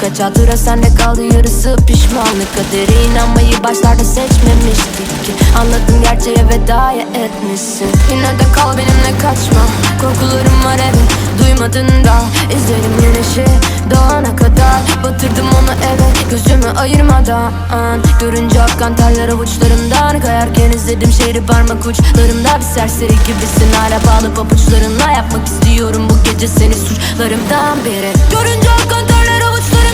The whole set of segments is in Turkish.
Kaç hatıra sende kaldı yarısı pişmanlık. Kadere inanmayı başlarda seçmemiştik ki. Anladım gerçeğe vedaya etmişsin. Yine de kal benimle kaçma. Korkularım var evet duymadın da. İzlerim güneşi doğana kadar. Batırdım onu eve gözümü ayırmadan. Görünce akkan terler avuçlarımdan. Kayarken izledim şehri parmak uçlarımda. Bir serseri gibisin hala bağlı pabuçlarınla Yapmak istiyorum bu gece seni suçlarımdan biri Görünce akkan terler avuçlarımdan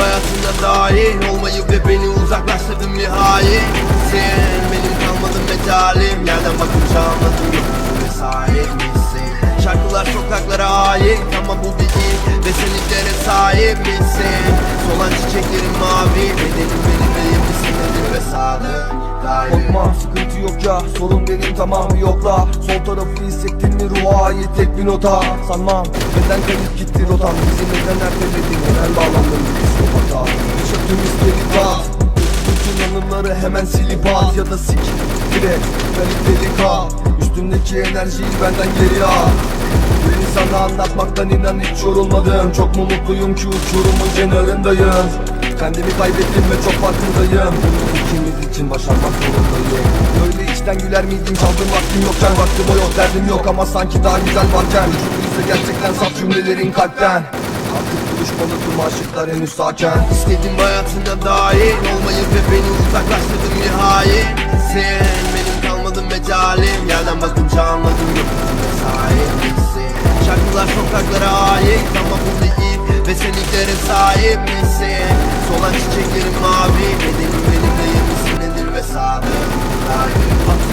hayatında dahil olmayı ve beni uzaklaştırdın bir hain Sen benim kalmadın mecalim Yerden yok ve sahip misin? Şarkılar sokaklara ait ama bu il Ve seninlere sahip misin? Solan çiçeklerin mavi Bedenim benim benim misin nedir ve sadık Korkma sıkıntı yok ya sorun benim tamam yokla Sol tarafı hissettin mi ruha ait tek bir nota. Sanmam neden kayıp gitti rotam? Bizi neden erteledin? Neden psikopata İsteri tat Bütün anıları hemen silip at ya da sik Direkt kaliteli kal Üstümdeki enerjiyi benden geri al. Beni sana anlatmaktan inan hiç yorulmadım. Çok mu mutluyum ki uçurumun kenarındayım? Kendimi kaybettim ve çok farkındayım. Bunu için başarmak zorundayım. Böyle içten güler miydim? Çaldığım vaktim yokken Vaktim o yok. Derdim yok ama sanki daha güzel varken. Ise gerçekten saf cümlelerin kalpten. Artık buluşmalı tüm aşıklar henüz sakin İstedim hayatına dahil olmayı ve beni uzaklaştırdın bir hain Sen benim kalmadın mecalim. Yerden bakınca anladım sahip misin Şarkılar sokaklara ait ama bu değil Ve seninlere sahip misin? Solan çiçeklerin mavi Bedenim benim değil misin nedir ve sadık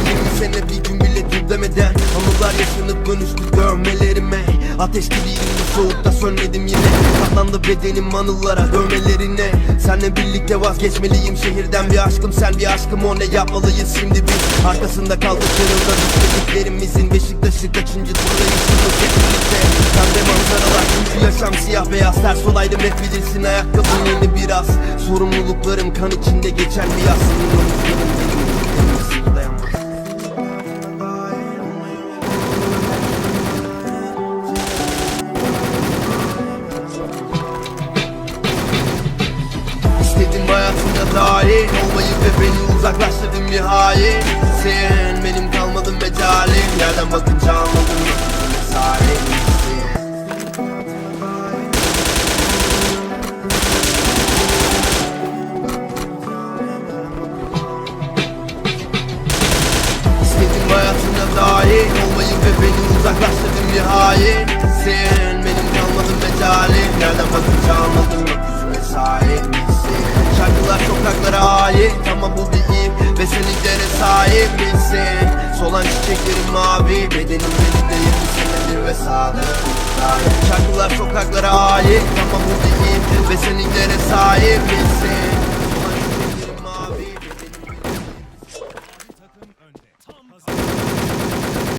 20 sene bir gün bile dur demeden Anılar yaşanıp dönüştü görmelerime Ateş gibiydim bu soğukta sönmedim yine. Katlandı bedenim anılara dövmelerine Senle birlikte vazgeçmeliyim şehirden bir aşkım. Sen bir aşkım o ne yapmalıyız şimdi biz? Arkasında kaldık yanında düşlediklerimizin Beşiktaş'ı kaçıncı turdayız hep birlikte. Pembe manzaralar çünkü yaşam siyah beyaz Ters olaydım hep bilirsin ayakkabın yeni biraz. Sorumluluklarım kan içinde geçen bir yaz İstedim hayatında dahil. Olmayı ve beni uzaklaştırdın bir hain Sen benim kalmadın mecalim Yerden bakınca anladım misin İstedim hayatına dahil. Olmayı ve beni uzaklaştırdın bir hain Sen benim kalmadın mecalim Nereden bakınca anladım yok yüzüme sahip sokaklara ait. Ama bu değil Ve seninlere sahip misin? Solan çiçeklerin mavi Bedenim benim değil misin nedir ve sadık Şarkılar sokaklara ait. Ama bu değil Ve seninlere sahip misin